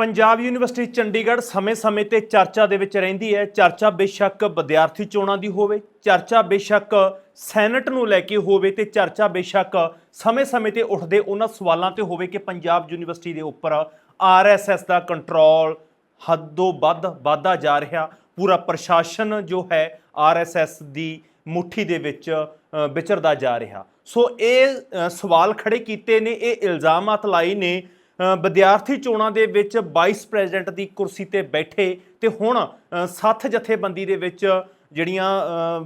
Punjab university Chandigarh ਸਮੇਂ-ਸਮੇਂ ਤੇ ਚਰਚਾ ਦੇ ਵਿੱਚ ਰਹਿੰਦੀ ਹੈ। ਚਰਚਾ ਬੇਸ਼ੱਕ ਵਿਦਿਆਰਥੀ ਚੋਣਾਂ ਦੀ ਹੋਵੇ, ਚਰਚਾ ਬੇਸ਼ੱਕ ਸੈਨੇਟ ਨੂੰ ਲੈ ਕੇ ਹੋਵੇ ਤੇ ਚਰਚਾ ਬੇਸ਼ੱਕ ਸਮੇਂ-ਸਮੇਂ ਤੇ ਉੱਠਦੇ ਉਹਨਾਂ ਸਵਾਲਾਂ ਤੇ ਹੋਵੇ ਕਿ ਪੰਜਾਬ ਯੂਨੀਵਰਸਿਟੀ ਦੇ ਉੱਪਰ ਆਰਐਸਐਸ ਦਾ ਕੰਟਰੋਲ ਹੱਦੋਂ ਵੱਧ ਵਾਧਾ ਜਾ ਰਿਹਾ। ਪੂਰਾ ਪ੍ਰਸ਼ਾਸਨ ਜੋ ਹੈ ਆਰਐਸਐਸ ਦੀ ਮੁਠੀ ਦੇ ਵਿੱਚ ਵਿਚਰਦਾ ਜਾ ਰਿਹਾ। ਸੋ ਇਹ ਸਵਾਲ ਖੜੇ ਕੀਤੇ ਨੇ, ਇਹ ਇਲਜ਼ਾਮਾਤ ਲਾਏ ਨੇ ਵਿਦਿਆਰਥੀ ਚੋਣਾਂ ਦੇ ਵਿੱਚ ਵਾਈਸ ਪ੍ਰੈਜ਼ੀਡੈਂਟ ਦੀ ਕੁਰਸੀ ਤੇ ਬੈਠੇ ਤੇ ਹੁਣ ਸੱਤ ਜਥੇਬੰਦੀ ਦੇ ਵਿੱਚ ਜਿਹੜੀਆਂ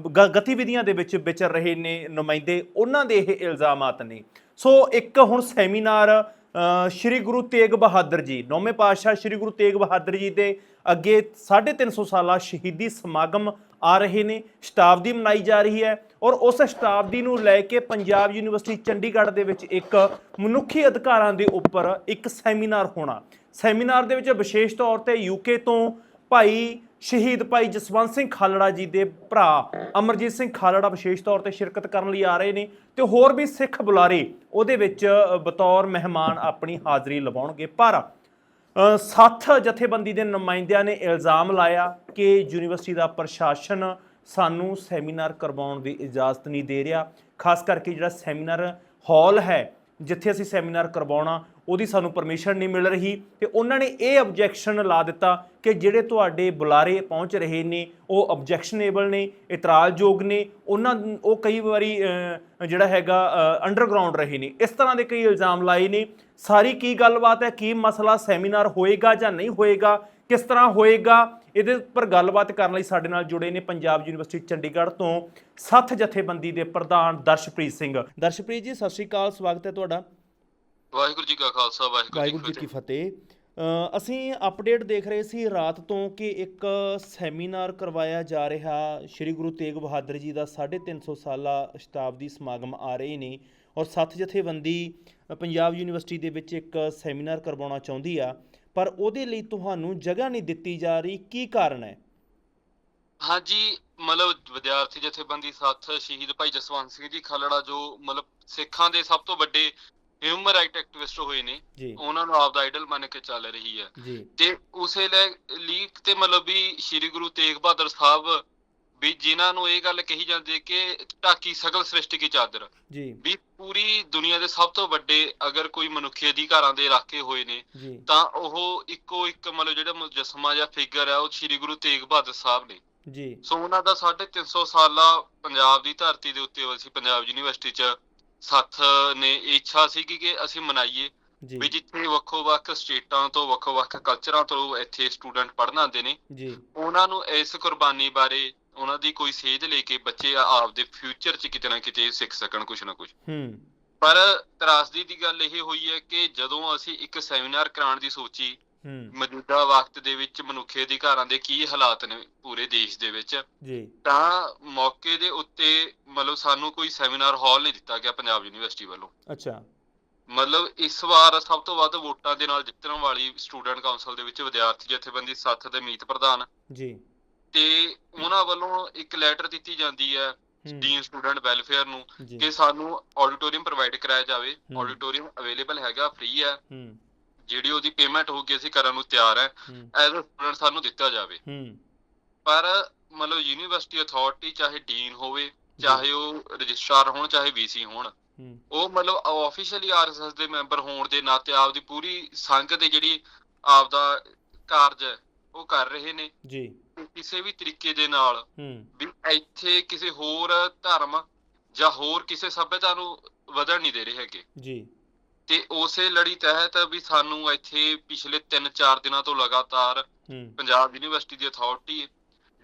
ਗ- ਗਤੀਵਿਧੀਆਂ ਦੇ ਵਿੱਚ ਵਿਚਰ ਰਹੇ ਨੇ ਨੁਮਾਇੰਦੇ, ਉਹਨਾਂ ਦੇ ਇਹ ਇਲਜ਼ਾਮਾਤ ਨੇ। ਸੋ ਇੱਕ ਹੁਣ ਸੈਮੀਨਾਰ ਸ਼੍ਰੀ ਗੁਰੂ ਤੇਗ ਬਹਾਦਰ ਜੀ, ਨੌਵੇਂ ਪਾਤਸ਼ਾਹ ਸ਼੍ਰੀ ਗੁਰੂ ਤੇਗ ਬਹਾਦਰ ਜੀ ਦੇ ਅੱਗੇ 350 ਸਾਲਾ ਸ਼ਹੀਦੀ ਸਮਾਗਮ ਆ ਰਹੇ ਨੇ, ਸ਼ਤਾਬਦੀ ਮਨਾਈ ਜਾ ਰਹੀ ਹੈ ਔਰ ਉਸ ਸ਼ਤਾਬਦੀ ਨੂੰ ਲੈ ਕੇ ਪੰਜਾਬ ਯੂਨੀਵਰਸਿਟੀ ਚੰਡੀਗੜ੍ਹ ਦੇ ਵਿੱਚ ਇੱਕ ਮਨੁੱਖੀ ਅਧਿਕਾਰਾਂ ਦੇ ਉੱਪਰ ਇੱਕ ਸੈਮੀਨਾਰ ਹੋਣਾ। ਸੈਮੀਨਾਰ ਦੇ ਵਿੱਚ ਵਿਸ਼ੇਸ਼ ਤੌਰ ਤੇ ਯੂਕੇ ਤੋਂ ਭਾਈ ਸ਼ਹੀਦ ਭਾਈ ਜਸਵੰਤ ਸਿੰਘ ਖਾਲੜਾ ਜੀ ਦੇ ਭਰਾ ਅਮਰਜੀਤ ਸਿੰਘ ਖਾਲੜਾ ਵਿਸ਼ੇਸ਼ ਤੌਰ ਤੇ ਸ਼ਿਰਕਤ ਕਰਨ ਲਈ ਆ ਰਹੇ ਨੇ ਤੇ ਹੋਰ ਵੀ ਸਿੱਖ ਬੁਲਾਰੇ ਉਹਦੇ ਵਿੱਚ ਬਤੌਰ ਮਹਿਮਾਨ ਆਪਣੀ ਹਾਜ਼ਰੀ ਲਵਾਉਣਗੇ। ਪਰ ਅ, ਸੱਥ ਜਥੇਬੰਦੀ ਦੇ ਨੁਮਾਇੰਦਿਆਂ ਨੇ ਇਲਜ਼ਾਮ ਲਾਇਆ ਕਿ ਯੂਨੀਵਰਸਿਟੀ ਦਾ ਪ੍ਰਸ਼ਾਸਨ ਸਾਨੂੰ ਸੈਮੀਨਾਰ ਕਰਵਾਉਣ ਦੀ ਇਜਾਜ਼ਤ ਨਹੀਂ ਦੇ ਰਿਹਾ। ਖਾਸ ਕਰਕੇ ਜਿਹੜਾ ਸੈਮੀਨਾਰ ਹਾਲ ਹੈ ਜਿੱਥੇ ਅਸੀਂ ਸੈਮੀਨਾਰ ਕਰਵਾਉਣਾ ਉਹਦੀ ਸਾਨੂੰ ਪਰਮਿਸ਼ਨ ਨਹੀਂ ਮਿਲ ਰਹੀ ਤੇ ਉਹਨਾਂ ਨੇ ਇਹ ਆਬਜੈਕਸ਼ਨ ਲਾ ਦਿੱਤਾ ਕਿ ਜਿਹੜੇ ਤੁਹਾਡੇ ਬੁਲਾਰੇ ਪਹੁੰਚ ਰਹੇ ਨੇ, ਉਹ ਆਬਜੈਕਸ਼ਨੇਬਲ ਨੇ, ਇਤਰਾਜ਼ਯੋਗ ਨੇ, ਉਹਨਾਂ ਉਹ ਕਈ ਵਾਰੀ ਜਿਹੜਾ ਹੈਗਾ ਅੰਡਰਗਰਾਉਂਡ ਰਹੇ ਨੇ। ਇਸ ਤਰ੍ਹਾਂ ਦੇ ਕਈ ਇਲਜ਼ਾਮ ਲਾਏ ਨੇ। ਸਾਰੀ ਕੀ ਗੱਲਬਾਤ ਹੈ? ਕੀ ਮਸਲਾ ਸੈਮੀਨਾਰ ਹੋਏਗਾ ਜਾਂ ਨਹੀਂ ਹੋਏਗਾ? ਕਿਸ ਤਰ੍ਹਾਂ ਹੋਏਗਾ? ਇਹਦੇ ਉੱਪਰ ਗੱਲਬਾਤ ਕਰਨ ਲਈ ਸਾਡੇ ਨਾਲ ਜੁੜੇ ਨੇ ਪੰਜਾਬ ਯੂਨੀਵਰਸਿਟੀ ਚੰਡੀਗੜ੍ਹ ਤੋਂ ਸੱਥ ਜਥੇਬੰਦੀ ਦੇ ਪ੍ਰਧਾਨ ਦਰਸ਼ਪ੍ਰੀਤ ਸਿੰਘ। ਦਰਸ਼ਪ੍ਰੀਤ ਜੀ, ਸਤਿ ਸ਼੍ਰੀ ਅਕਾਲ। ਸਵਾਗਤ ਹੈ ਤੁਹਾਡਾ। ਵਾਹਿਗੁਰੂ ਜੀ ਕਾ ਖਾਲਸਾ ਵਾਹਿਗੁਰੂ ਜੀ ਕੀ ਫਤਿਹ। ਅਸੀਂ ਅਪਡੇਟ ਦੇਖ ਰਹੇ ਸੀ ਰਾਤ ਤੋਂ ਕਿ ਇੱਕ ਸੈਮੀਨਾਰ ਕਰਵਾਇਆ ਜਾ ਰਿਹਾ। ਸ੍ਰੀ ਗੁਰੂ ਤੇਗ ਬਹਾਦਰ ਜੀ ਦਾ 350 ਸਾਲਾ ਸ਼ਤਾਬਦੀ ਸਮਾਗਮ ਆ ਰਹੇ ਨੇ ਔਰ ਸੱਤ ਜਥੇਬੰਦੀ ਪੰਜਾਬ ਯੂਨੀਵਰਸਿਟੀ ਦੇ ਵਿੱਚ ਇੱਕ ਸੈਮੀਨਾਰ ਕਰਵਾਉਣਾ ਚਾਹੁੰਦੀ ਆ। ਪਰ ਉਹਦੇ ਲਈ ਤੁਹਾਨੂੰ ਜਗ੍ਹਾ ਨਹੀਂ ਦਿੱਤੀ ਜਾ ਰਹੀ। ਕੀ ਕਾਰਨ ਹੈ? ਹਾਂਜੀ ਮਤਲਬ ਵਿਦਿਆਰਥੀ ਜਥੇਬੰਦੀ ਸਾਥ ਸ਼ਹੀਦ ਭਾਈ ਜਸਵੰਤ ਸਿੰਘ ਜੀ ਖਾਲੜਾ ਜੋ ਮਤਲਬ ਸਿੱਖਾਂ ਦੇ ਸਭ ਤੋਂ ਵੱਡੇ ਹਿਊਮਨ ਰਾਈਟ ਐਕਟਿਵਿਸਟ ਹੋਏ ਨੇ ਉਹਨਾਂ ਨੂੰ ਆਪਦਾ ਆਈਡਲ ਮੰਨ ਕੇ ਚੱਲ ਰਹੀ ਹੈ। ਤੇ ਉਸੇ ਲਈ ਤੇ ਮਤਲਬ ਵੀ ਸ੍ਰੀ ਗੁਰੂ ਤੇਗ ਬਹਾਦਰ ਸਾਹਿਬ ਵੀ ਜਿਨ੍ਹਾਂ ਨੂੰ ਇਹ ਗੱਲ ਕਹੀ ਜਾਂਦੀ ਹੈ ਕਿ ਢਾਕੀ ਸਗਲ ਸ੍ਰਿਸ਼ਟੀ ਕੀ ਚਾਦਰ। ਜੀ। ਵੀ ਪੂਰੀ ਦੁਨੀਆ ਦੇ ਸਭ ਤੋਂ ਵੱਡੇ ਅਗਰ ਕੋਈ ਮਨੁੱਖੀ ਅਧਿਕਾਰਾਂ ਦੇ ਰਾਖੇ ਹੋਏ ਨੇ ਤਾਂ ਉਹ ਇੱਕੋ ਇੱਕ ਮਤਲਬ ਜਿਹੜਾ ਮੁਜੱਸਮਾ ਜਾਂ ਫਿਗਰ ਹੈ ਉਹ ਸ੍ਰੀ ਗੁਰੂ ਤੇਗ ਬਹਾਦਰ ਸਾਹਿਬ ਨੇ। ਜੀ। ਸੋ ਉਹਨਾਂ ਦਾ 350 ਸਾਲਾ ਪੰਜਾਬ ਦੀ ਧਰਤੀ ਦੇ ਉੱਤੇ ਅਸੀਂ ਪੰਜਾਬ ਯੂਨੀਵਰਸਿਟੀ ਚ। ਸੱਥ ਨੇ ਇੱਛਾ ਸੀ ਕਿ ਅਸੀਂ ਮਨਾਈਏ। ਵੀ ਜਿੱਥੇ ਵੱਖੋ-ਵੱਖ ਸਟੇਟਾਂ ਤੋਂ ਵੱਖੋ-ਵੱਖ ਕਲਚਰਾਂ ਤੋਂ ਇੱਥੇ ਸਟੂਡੈਂਟ ਪੜ੍ਹਨ ਆਉਂਦੇ ਨੇ ਜੀ। ਉਹਨਾਂ ਨੂੰ ਇਸ ਕੁਰਬਾਨੀ ਬਾਰੇ ਉਹਨਾਂ ਦੀ ਕੋਈ ਸੇਧ ਲੈ ਕੇ ਬੱਚੇ ਆਪਦੇ ਫਿਊਚਰ 'ਚ ਕਿਤੇ ਨਾ ਕਿਤੇ ਸਿੱਖ ਸਕਣ ਕੁਝ ਨਾ ਕੁਝ ਹੂੰ। ਪਰ ਤਰਾਸਦੀ ਦੀ ਗੱਲ ਇਹ ਹੋਈ ਹੈ ਕਿ ਜਦੋਂ ਅਸੀਂ ਇੱਕ ਸੈਮੀਨਾਰ ਕਰਾਉਣ ਦੀ ਸੋਚੀ ਮੌਜੂਦਾ ਵਕਤ ਦੇ ਵਿੱਚ ਮਨੁੱਖੀ ਅਧਿਕਾਰਾਂ ਦੇ ਕੀ ਹਾਲਾਤ ਨੇ ਪੂਰੇ ਦੇਸ਼ ਦੇ ਵਿੱਚ? ਜੀ। ਤਾਂ ਮੌਕੇ ਦੇ ਉੱਤੇ ਮਤਲਬ ਸਾਨੂੰ ਕੋਈ ਸੈਮੀਨਾਰ ਹਾਲ ਨਹੀਂ ਦਿੱਤਾ ਗਿਆ ਪੰਜਾਬ ਯੂਨੀਵਰਸਿਟੀ ਵੱਲੋਂ। ਅੱਛਾ। ਮਤਲਬ ਇਸ ਵਾਰ ਸਭ ਤੋਂ ਵੱਧ ਵੋਟਾਂ ਦੇ ਨਾਲ ਜਿੱਤਣ ਵਾਲੀ ਸਟੂਡੈਂਟ ਕਾਉਂਸਲ ਦੇ ਵਿੱਚ ਵਿਦਿਆਰਥੀ ਜਥੇਬੰਦੀ ਸੱਥ ਦੇ ਮੀਤ ਪ੍ਰਧਾਨ। ਜੀ। ਤੇ ਉਹਨਾਂ ਵੱਲੋਂ ਇੱਕ ਲੈਟਰ ਦਿੱਤੀ ਜਾਂਦੀ ਹੈ ਡੀਨ ਸਟੂਡੈਂਟ ਵੈਲਫੇਅਰ ਨੂੰ ਕਿ ਸਾਨੂੰ ਆਡੀਟੋਰੀਅਮ ਪ੍ਰੋਵਾਈਡ ਕਰਾਇਆ ਜਾਵੇ। ਆਡੀਟੋਰੀਅਮ ਅਵੇਲੇਬਲ ਹੈਗਾ ਫ੍ਰੀ ਹੈ। ਹੂੰ। ਜਿਹੜੀ ਉਹਦੀ ਪੇਮੈਂਟ ਹੋਊਗੀ ਅਸੀਂ ਕਰਨ ਨੂੰ ਤਿਆਰ ਹੈ ਹੂੰ। ਐਜ਼ ਅ ਸਟੂਡੈਂਟ ਸਾਨੂੰ ਦਿੱਤਾ ਜਾਵੇ। ਹੂੰ। ਪਰ ਮਤਲਬ ਯੂਨੀਵਰਸਿਟੀ ਅਥਾਰਟੀ ਚਾਹੇ ਡੀਨ ਹੋਵੇ ਚਾਹੇ ਉਹ ਰਜਿਸਟਰਾਰ ਹੋਣ ਚਾਹੇ ਵੀਸੀ ਹੋਣ ਹੂੰ। ਉਹ ਮਤਲਬ ਆਫੀਸ਼ੀਅਲੀ ਆਰਐਸਐਸ ਦੇ ਮੈਂਬਰ ਹੋਣ ਦੇ ਨਾਤੇ ਆਪਦੀ ਪੂਰੀ ਸੰਘ ਦੇ ਜਿਹੜੀ ਆਪਦਾ ਕਾਰਜ ਹੈ ਉਹ ਕਰ ਰਹੇ ਨੇ। ਜੀ। ਤੇ ਕਿਸੇ ਵੀ ਤਰੀਕੇ ਦੇ ਨਾਲ ਹੂੰ। ਵੀ ਇੱਥੇ ਕਿਸੇ ਹੋਰ ਧਰਮ ਜਾਂ ਹੋਰ ਕਿਸੇ ਸੱਭਿਅਤਾ ਨੂੰ ਵਧਣ ਨਹੀਂ ਦੇ ਰਹੇ ਹੈਗੇ। ਜੀ। ਤੇ ਉਸੇ ਲੜੀ ਤਹਿਤ ਵੀ ਸਾਨੂੰ ਇੱਥੇ ਪਿਛਲੇ 3-4 ਦਿਨਾਂ ਤੋਂ ਲਗਾਤਾਰ ਪੰਜਾਬ ਯੂਨੀਵਰਸਿਟੀ ਦੀ authority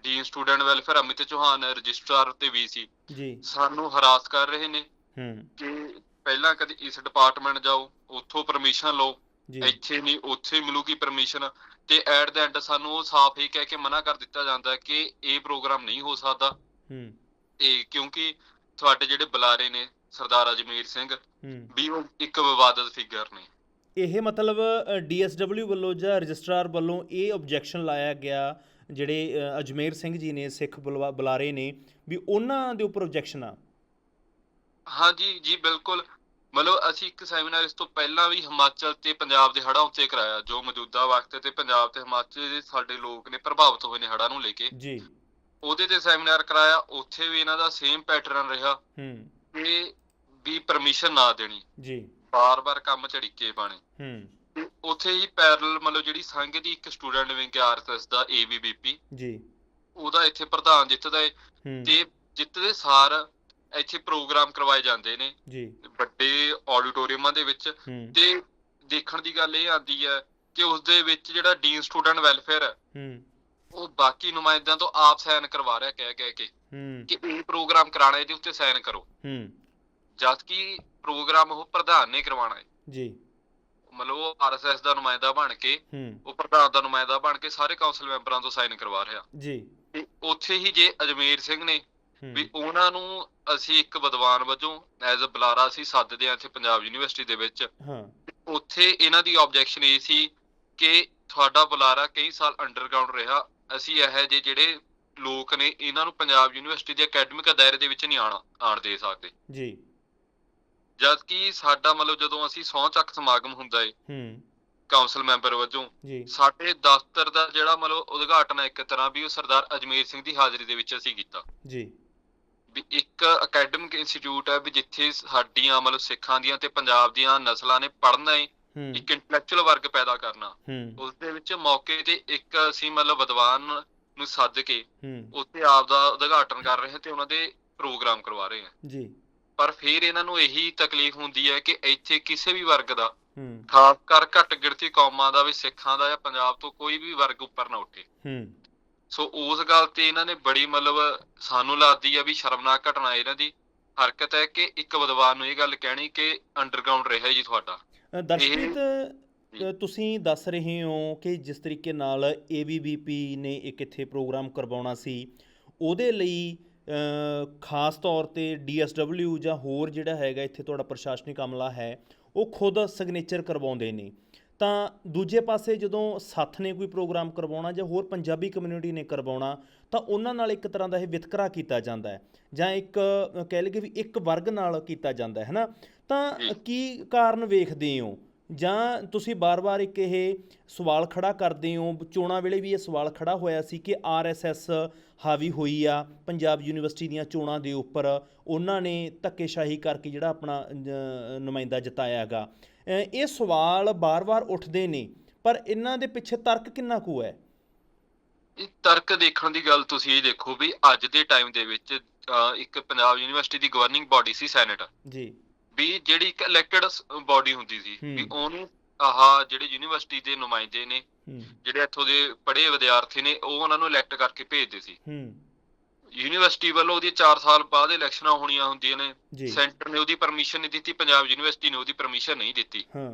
dean student welfare Amit Chauhan registrar ਤੇ ਵੀਸੀ ਜੀ। ਸਾਨੂੰ ਹਰਾਸ ਕਰ ਰਹੇ ਨੇ ਹੂੰ। ਕਿ ਪਹਿਲਾਂ ਕਦੇ ਇਸ ਡਿਪਾਰਟਮੈਂਟ ਜਾਓ ਉੱਥੋਂ ਪਰਮਿਸ਼ਨ ਲਓ ਇੱਥੇ ਨਹੀਂ ਉੱਥੇ ਮਿਲੂਗੀ ਪਰਮਿਸ਼ਨ ਤੇ ਐਟ ਦਾ ਐਂਡ ਸਾਨੂੰ ਉਹ ਸਾਫ਼ ਹੀ ਕਹਿ ਕੇ ਮਨਾ ਕਰ ਦਿੱਤਾ ਜਾਂਦਾ ਕਿ ਇਹ ਪ੍ਰੋਗਰਾਮ ਨਹੀਂ ਹੋ ਸਕਦਾ। ਹੂੰ। ਤੇ ਕਿਉਂਕਿ ਤੁਹਾਡੇ ਜਿਹੜੇ ਬੁਲਾਰੇ ਨੇ ਸਰਦਾਰ ਅਜਮੇਰ ਸਿੰਘ ਵੀ ਉਹ ਇੱਕ ਵਿਵਾਦਤ ਫਿਗਰ ਨੇ। ਇਹ ਮਤਲਬ ਡੀਐਸਡਬਲਿਊ ਵੱਲੋਂ ਜਾਂ ਰਜਿਸਟਰਾਰ ਵੱਲੋਂ ਇਹ ਆਬਜੈਕਸ਼ਨ ਲਾਇਆ ਗਿਆ ਜਿਹੜੇ ਅਜਮੇਰ ਸਿੰਘ ਜੀ ਨੇ ਸਿੱਖ ਬੁਲਾਰੇ ਨੇ ਵੀ ਉਹਨਾਂ ਦੇ ਉੱਪਰ ਆਬਜੈਕਸ਼ਨ ਆ। ਹਾਂਜੀ ਜੀ ਬਿਲਕੁਲ। ਮਤਲਬ ਅਸੀਂ ਇੱਕ ਸੈਮੀਨਾਰ ਇਸ ਤੋਂ ਪਹਿਲਾਂ ਵੀ ਹਿਮਾਚਲ ਤੇ ਪੰਜਾਬ ਦੇ ਹੜ੍ਹਾਂ ਉੱਤੇ ਕਰਾਇਆ ਜੋ ਮੌਜੂਦਾ ਵਕਤ ਤੇ ਪੰਜਾਬ ਤੇ ਹਿਮਾਚਲ ਦੇ ਸਾਡੇ ਲੋਕ ਨੇ ਪ੍ਰਭਾਵਿਤ ਹੋਏ ਨੇ ਹੜ੍ਹਾਂ ਨੂੰ ਲੈ ਕੇ। ਜੀ। ਉਹਦੇ ਤੇ ਸੈਮੀਨਾਰ ਕਰਾਇਆ ਉੱਥੇ ਵੀ ਇਹਨਾਂ ਦਾ ਸੇਮ ਪੈਟਰਨ ਰਿਹਾ। ਹੂੰ। ਕਿ ਵੀ ਪਰਮਿਸ਼ਨ ਨਾ ਦੇਣੀ। ਜੀ। ਬਾਰ-ਬਾਰ ਕੰਮ ਝੜੀਕੇ ਪਾਣੇ ਹੂੰ। ਉੱਥੇ ਹੀ ਪੈਰਲਲ ਮਤਲਬ ਜਿਹੜੀ ਸੰਘ ਦੀ ਇੱਕ ਸਟੂਡੈਂਟ ਵਿੰਗ ਆਰਐਸਐਸ ਦਾ ਏਬੀਬੀਪੀ ਜੀ। ਉਹਦਾ ਇੱਥੇ ਪ੍ਰਧਾਨ ਜਿੱਤਦਾ ਹੈ। ਤੇ ਜਿੱਤਦੇ ਸਾਰ ਇੱਥੇ ਪ੍ਰੋਗਰਾਮ ਕਰਵਾਏ ਜਾਂਦੇ ਨੇ। ਜੀ। ਵੱਡੇ ਆਡੀਟੋਰੀਅਮਾਂ ਦੇ ਵਿੱਚ। ਤੇ ਦੇਖਣ ਦੀ ਗੱਲ ਇਹ ਆਂਦੀ ਹੈ ਕਿ ਉਸ ਦੇ ਵਿੱਚ ਜਿਹੜਾ ਡੀਨ ਸਟੂਡੈਂਟ ਵੈਲਫੇਅਰ ਹੈ ਉਹ ਬਾਕੀ ਨੁਮਾਇੰਦਿਆਂ ਤੋਂ ਆਪ ਸਾਈਨ ਕਰਵਾ ਰਿਹਾ ਕਹਿ ਕਹਿ ਕੇ ਕਿ ਇਹ ਪ੍ਰੋਗਰਾਮ ਕਰਾਣਾ ਇਹਦੇ ਉੱਤੇ ਸਾਈਨ ਕਰੋ। ਹੂੰ। ਜਦ ਕਿ ਪ੍ਰੋਗਰਾਮ ਉਹ ਪ੍ਰਧਾਨ ਨੇ ਕਰਵਾਉਣਾ ਹੈ। ਜੀ। ਮਤਲਬ ਉਹ ਆਰਐਸਐਸ ਦਾ ਨੁਮਾਇੰਦਾ ਬਣ ਕੇ ਉਹ ਪ੍ਰਧਾਨ ਦਾ ਨੁਮਾਇੰਦਾ ਬਣ ਕੇ ਸਾਰੇ ਕਾਉਂਸਲ ਮੈਂਬਰਾਂ ਤੋਂ ਸਾਈਨ ਕਰਵਾ ਰਿਹਾ। ਜੀ। ਤੇ ਉੱਥੇ ਹੀ ਜੇ ਅਜਮੇਰ ਸਿੰਘ ਨੇ ਵੀ ਉਹਨਾਂ ਨੂੰ ਅਸੀਂ ਇੱਕ ਵਿਦਵਾਨ ਵਜੋਂ ਐਜ਼ ਅ ਬੁਲਾਰਾ ਅਸੀਂ ਸੱਦਦੇ ਹਾਂ ਇੱਥੇ ਪੰਜਾਬ ਯੂਨੀਵਰਸਿਟੀ ਦੇ ਵਿੱਚ। ਹਾਂ। ਉੱਥੇ ਇਹਨਾਂ ਦੀ ਆਬਜੈਕਸ਼ਨ ਇਹ ਸੀ ਕਿ ਤੁਹਾਡਾ ਬੁਲਾਰਾ ਕਈ ਸਾਲ ਅੰਡਰਗਰਾਉਂਡ ਰਿਹਾ। ਅਸੀਂ ਇਹ ਜਿਹੇ ਜਿਹੜੇ ਲੋਕ ਨੇ ਇਹਨਾਂ ਨੂੰ ਪੰਜਾਬ ਯੂਨੀਵਰਸਿਟੀ ਦੇ ਅਕੈਡਮਿਕ ਦਾਇਰੇ ਦੇ ਵਿੱਚ ਨਹੀਂ ਆਣਾ ਆਣ ਦੇ ਸਕਦੇ। ਜੀ। ਜਦ ਕਿ ਸਾਡਾ ਮਤਲਬ ਜਦੋਂ ਅਸੀਂ ਸਹੁੰ ਚੱਕ ਸਮਾਗਮ ਹੁੰਦਾ ਏ ਹੂੰ। ਕਾਉਂਸਲ ਮੈਂਬਰ ਵਜੋਂ ਸਾਡੇ ਦਫ਼ਤਰ ਦਾ ਜਿਹੜਾ ਮਤਲਬ ਉਦਘਾਟਨ ਹੈ ਇੱਕ ਤਰ੍ਹਾਂ ਵੀ ਉਹ ਸਰਦਾਰ ਅਜਮੇਰ ਸਿੰਘ ਦੀ ਹਾਜ਼ਰੀ ਦੇ ਵਿੱਚ ਅਸੀਂ ਕੀਤਾ। ਜੀ। ਵੀ ਇੱਕ ਅਕੈਡਮਿਕ ਇੰਸਟੀਚਿਊਟ ਹੈ ਵੀ ਜਿੱਥੇ ਸਾਡੀਆਂ ਮਤਲਬ ਸਿੱਖਾਂ ਦੀਆਂ ਤੇ ਪੰਜਾਬ ਦੀਆਂ ਨਸਲਾਂ ਨੇ ਪੜ੍ਹਨਾ ਹੈ। ਇੱਕ ਇੰਟੈਲੈਕਚੁਅਲ ਵਰਗ ਪੈਦਾ ਕਰਨਾ। ਉਸ ਦੇ ਵਿੱਚ ਮੌਕੇ ਤੇ ਇੱਕ ਅਸੀਂ ਮਤਲਬ ਵਿਦਵਾਨ ਨੂੰ ਸੱਦ ਕੇ ਉੱਥੇ ਆਪ ਦਾ ਉਦਘਾਟਨ ਕਰ ਰਹੇ ਹਾਂ ਤੇ ਉਹਨਾਂ ਦੇ ਪ੍ਰੋਗਰਾਮ ਕਰਵਾ ਰਹੇ ਹਾਂ। ਜੀ। ਪਰ ਫਿਰ ਇਹਨਾਂ ਨੂੰ ਇਹੀ ਤਕਲੀਫ ਹੁੰਦੀ ਹੈ ਕਿ ਇੱਥੇ ਕਿਸੇ ਵੀ ਵਰਗ ਦਾ ਖਾਸ ਕਰ ਘੱਟ ਗਿਣਤੀ ਕੌਮਾਂ ਦਾ ਵੀ ਸਿੱਖਾਂ ਦਾ ਜਾਂ ਪੰਜਾਬ ਤੋਂ ਕੋਈ ਵੀ ਵਰਗ ਉੱਪਰ ਨਾ ਉੱਠੇ। ਹੂੰ। ਸੋ ਉਸ ਗੱਲ ਤੇ ਇਹਨਾਂ ਨੇ ਬੜੀ ਮਤਲਬ ਸਾਨੂੰ ਲੱਗਦੀ ਆ ਵੀ ਸ਼ਰਮਨਾਕ ਘਟਨਾ ਇਹਨਾਂ ਦੀ। ਹਰਕਤ ਹੈ ਕਿ ਇੱਕ ਵਿਦਵਾਨ ਨੂੰ ਇਹ ਗੱਲ ਕਹਿਣੀ ਕਿ ਅੰਡਰਗਰਾਉਂਡ ਰਿਹਾ ਜੀ ਤੁਹਾਡਾ। ਦਰਸ਼ਪ੍ਰੀਤ ਤੁਸੀਂ ਦੱਸ ਰਹੇ ਹੋ ਕਿ ਜਿਸ ਤਰੀਕੇ ਨਾਲ ABVP ਨੇ ਇੱਕ ਇੱਥੇ ਪ੍ਰੋਗਰਾਮ ਕਰਵਾਉਣਾ ਸੀ ਉਹਦੇ ਲਈ ਖਾਸ ਤੌਰ ਤੇ DSW ਜਾਂ ਹੋਰ ਜਿਹੜਾ ਹੈਗਾ ਇੱਥੇ ਤੁਹਾਡਾ ਪ੍ਰਸ਼ਾਸਨਿਕ ਅਮਲਾ ਹੈ ਉਹ ਖੁਦ ਸਿਗਨੇਚਰ ਕਰਵਾਉਂਦੇ ਨੇ। ਤਾਂ ਦੂਜੇ ਪਾਸੇ ਜਦੋਂ ਸੱਥ ਨੇ ਕੋਈ ਪ੍ਰੋਗਰਾਮ ਕਰਵਾਉਣਾ ਜਾਂ ਹੋਰ ਪੰਜਾਬੀ ਕਮਿਊਨਿਟੀ ਨੇ ਕਰਵਾਉਣਾ ਤਾਂ ਉਹਨਾਂ ਨਾਲ ਇੱਕ ਤਰ੍ਹਾਂ ਦਾ ਇਹ ਵਿਤਕਰਾ ਕੀਤਾ ਜਾਂਦਾ ਹੈ ਜਾਂ ਇੱਕ ਕਹਿ ਲਈਏ ਵੀ ਇੱਕ ਵਰਗ ਨਾਲ ਕੀਤਾ ਜਾਂਦਾ ਹੈ ਨਾ ਤਾਂ। ਕੀ ਕਾਰਨ ਵੇਖਦੇ ਹੋ? ਜਾਂ ਤੁਸੀਂ ਬਾਰ-ਬਾਰ ਇੱਕ ਇਹ ਸਵਾਲ ਖੜਾ ਕਰਦੇ ਹੋ ਚੋਣਾਂ ਵੇਲੇ ਵੀ ਇਹ ਸਵਾਲ ਖੜਾ ਹੋਇਆ ਸੀ ਕਿ ਆਰਐਸਐਸ ਹਾਵੀ ਹੋਈ ਆ ਪੰਜਾਬ ਯੂਨੀਵਰਸਿਟੀ ਦੀਆਂ ਚੋਣਾਂ ਦੇ ਉੱਪਰ। ਉਹਨਾਂ ਨੇ ਧੱਕੇਸ਼ਾਹੀ ਕਰਕੇ ਜਿਹੜਾ ਆਪਣਾ ਨੁਮਾਇੰਦਾ ਜਿਤਾਇਆਗਾ ਇਹ ਸਵਾਲ ਬਾਰ-ਬਾਰ ਉੱਠਦੇ ਨੇ ਪਰ ਇਹਨਾਂ ਦੇ ਪਿੱਛੇ ਤਰਕ ਕਿੰਨਾ ਕੁ ਹੈ? ਇਹ ਤਰਕ ਦੇਖਣ ਦੀ ਗੱਲ ਤੁਸੀਂ ਇਹ ਦੇਖੋ ਵੀ ਅੱਜ ਦੇ ਟਾਈਮ ਦੇ ਵਿੱਚ ਇੱਕ ਪੰਜਾਬ ਯੂਨੀਵਰਸਿਟੀ ਦੀ ਗਵਰਨਿੰਗ ਬਾਡੀ ਸੀ ਸੈਨੇਟ। ਜੀ। ਵੀ ਜਿਹੜੀ ਇੱਕ ਇਲੈਕਟਡ ਬਾਡੀ ਹੁੰਦੀ ਸੀ। ਵੀ ਉਹਨੂੰ ਆਹ ਜਿਹੜੇ ਯੂਨੀਵਰਸਿਟੀ ਦੇ ਨੁਮਾਇੰਦੇ ਨੇ ਜਿਹੜੇ ਇੱਥੋਂ ਦੇ ਪੜ੍ਹੇ ਵਿਦਿਆਰਥੀ ਨੇ ਉਹ ਉਹਨਾਂ ਨੂੰ ਇਲੈਕਟ ਕਰਕੇ ਭੇਜਦੇ ਸੀ। ਯੂਨੀਵਰਸਿਟੀ ਵੱਲੋਂ ਉਹਦੀ 4 ਸਾਲ ਬਾਅਦ ਇਲੈਕਸ਼ਨਾਂ ਹੋਣੀਆਂ ਹੁੰਦੀਆਂ ਨੇ ਸੈਂਟਰ ਨੇ ਉਹਦੀ ਪਰਮਿਸ਼ਨ ਨਹੀਂ ਦਿੱਤੀ ਪੰਜਾਬ ਯੂਨੀਵਰਸਿਟੀ ਨੇ ਉਹਦੀ ਪਰਮਿਸ਼ਨ ਨਹੀਂ ਦਿੱਤੀ। ਹਾਂ।